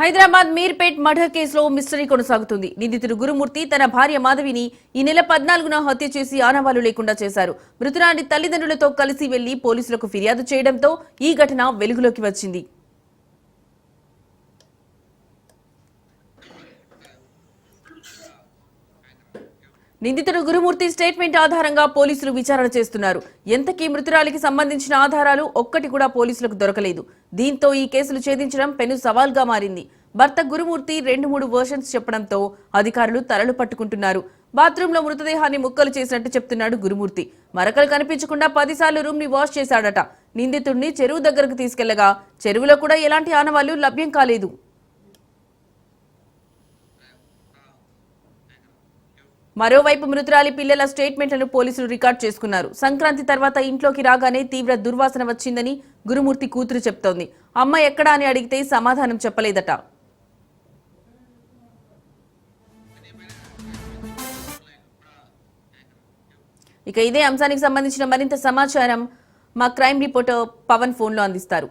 Hyderabad Meerpet murder కేసులో mystery కొనసాగుతుంది. నిందితుడు గురుమూర్తి తన భార్య మాధవిని ఈ నెల పద్నాలుగున హత్య చేసి ఆనవాలు లేకుండా చేశారు. మృతురాని తల్లిదండ్రులతో కలిసి వెళ్ళి పోలీసులకు ఫిర్యాదు చేయడంతో ఈ ఘటన వెలుగులోకి వచ్చింది. నిందితుడు గురుమూర్తి స్టేట్మెంట్ ఆధారంగా పోలీసులు విచారణ చేస్తున్నారు. ఎంతకీ మృతురాలికి సంబంధించిన ఆధారాలు ఒక్కటి కూడా పోలీసులకు దొరకలేదు. దీంతో ఈ కేసులు ఛేదించడం పెను సవాల్గా మారింది. భర్త గురుమూర్తి రెండు మూడు వర్షన్స్ చెప్పడంతో అధికారులు తలలు పట్టుకుంటున్నారు. బాత్రూంలో మృతదేహాన్ని ముక్కలు చేసినట్టు చెప్తున్నాడు గురుమూర్తి. మరకలు కనిపించకుండా పదిసార్లు రూమ్ని వాష్ చేశాడట. నిందితుడిని చెరువు దగ్గరకు తీసుకెళ్ళగా చెరువులో కూడా ఎలాంటి ఆనవాళ్ళు లభ్యం కాలేదు. మరోవైపు మృతురాలి పిల్లల స్టేట్మెంట్లను పోలీసులు రికార్డ్ చేసుకున్నారు. సంక్రాంతి తర్వాత ఇంట్లోకి రాగానే తీవ్ర దుర్వాసన వచ్చిందని గురుమూర్తి కూతురు చెప్తోంది. అమ్మ ఎక్కడా అని అడిగితే సమాధానం చెప్పలేదట. ఇక ఇదే అంశానికి సంబంధించిన మరింత సమాచారం మా క్రైమ్ రిపోర్టర్ పవన్ ఫోన్లో అందిస్తారు.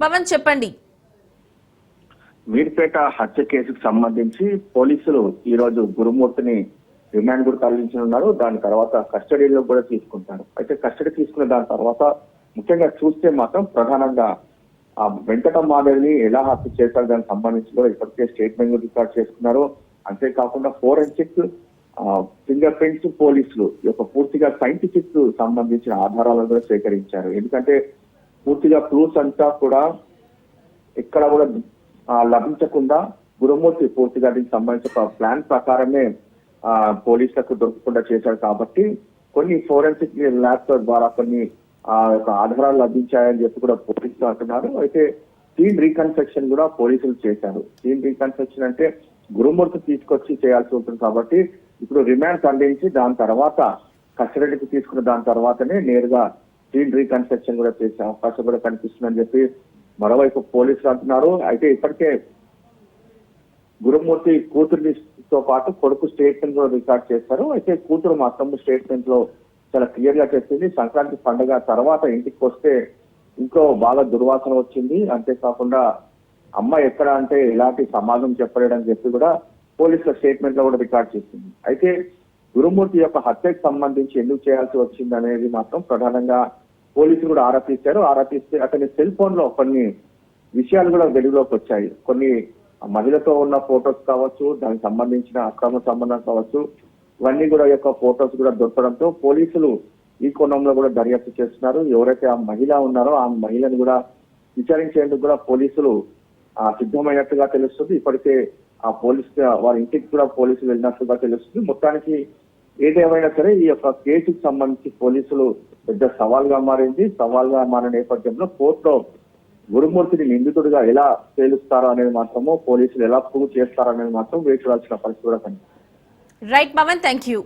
పవన్ చెప్పండి. మీర్పేట హత్య కేసుకు సంబంధించి పోలీసులు ఈ రోజు గురుమూర్తిని రిమాండ్ కూడా తరలించనున్నారు. దాని తర్వాత కస్టడీలో కూడా తీసుకుంటారు. అయితే కస్టడీ తీసుకున్న దాని తర్వాత ముఖ్యంగా చూస్తే మాత్రం ప్రధానంగా ఆ వెంకట మాధవిని ఎలా హత్య చేశారు దానికి సంబంధించి కూడా ఇప్పటికే స్టేట్మెంట్ రికార్డ్ చేసుకున్నారు. అంతేకాకుండా ఫోరెన్సిక్ ఫింగర్ ప్రింట్స్ పోలీసులు ఈ యొక్క పూర్తిగా సైంటిఫిక్ సంబంధించిన ఆధారాలను కూడా సేకరించారు. ఎందుకంటే పూర్తిగా ప్రూఫ్స్ అంతా కూడా ఎక్కడ కూడా లభించకుండా గురుమూర్తి పూర్తిగా దీనికి సంబంధించిన ఒక ప్లాన్ ప్రకారమే ఆ, పోలీసులకు దొరకకుండా చేశారు కాబట్టి కొన్ని ఫోరెన్సిక్ ల్యాబ్స్ ద్వారా కొన్ని ఆ యొక్క ఆధారాలు లభించాయని చెప్పి కూడా పోలీసులు అంటున్నారు. అయితే టీమ్ రీకన్స్ట్రక్షన్ కూడా పోలీసులు చేశారు. టీమ్ రీకన్స్ట్రక్షన్ అంటే గురుమూర్తి తీసుకొచ్చి చేయాల్సి ఉంటుంది కాబట్టి ఇప్పుడు రిమాండ్ ఖండించి దాని తర్వాత కస్టడీకి తీసుకున్న దాని తర్వాతనే నేరుగా టీమ్ రీకన్స్ట్రక్షన్ కూడా చేసే అవకాశం కూడా కనిపిస్తుందని చెప్పి మరోవైపు పోలీసులు అంటున్నారు. అయితే ఇప్పటికే గురుమూర్తి కూతురుతో పాటు కొడుకు స్టేట్మెంట్ కూడా రికార్డ్ చేస్తారు అయితే కూతురు మాత్రం స్టేట్మెంట్లో చాలా క్లియర్గా చెప్పింది. సంక్రాంతి పండుగ తర్వాత ఇంటికి వస్తే ఇంకో బాగా దుర్వాసన వచ్చింది. అంతేకాకుండా అమ్మ ఎక్కడ అంటే ఎలాంటి సమాజం చెప్పలేడని చెప్పి కూడా పోలీసుల స్టేట్మెంట్లో కూడా రికార్డ్ చేసింది. అయితే గురుమూర్తి యొక్క హత్యకు సంబంధించి ఎందుకు చేయాల్సి వచ్చింది అనేది మాత్రం ప్రధానంగా పోలీసులు కూడా ఆరా తీశారు ఆరా తీస్తే అతని సెల్ ఫోన్లో కొన్ని విషయాలు కూడా వెలుగులోకి వచ్చాయి. కొన్ని మహిళతో ఉన్న ఫొటోస్ కావచ్చు దానికి సంబంధించిన అక్రమ సంబంధం కావచ్చు ఇవన్నీ కూడా యొక్క ఫొటోస్ కూడా దొరకడంతో పోలీసులు ఈ కోణంలో కూడా దర్యాప్తు చేస్తున్నారు. ఎవరైతే ఆ మహిళ ఉన్నారో ఆ మహిళను కూడా విచారించేందుకు కూడా పోలీసులు సిద్ధమైనట్టుగా తెలుస్తుంది. ఇప్పటికే ఆ పోలీసు వారి ఇంటికి కూడా పోలీసులు వెళ్ళినట్లుగా తెలుస్తుంది. మొత్తానికి ఏదేమైనా సరే ఈ యొక్క కేసుకు సంబంధించి పోలీసులు పెద్ద సవాల్గా మారింది. సవాల్గా మారిన నేపథ్యంలో కోర్టులో గురుమూర్తిని నిందితుడిగా ఎలా తేలుస్తారో అనేది మాత్రము పోలీసులు ఎలా ప్రూవ్ చేస్తారో అనేది మాత్రం వేచి చూడాల్సిన పరిస్థితి కూడా కనిపిస్తుంది. Right Pawan thank you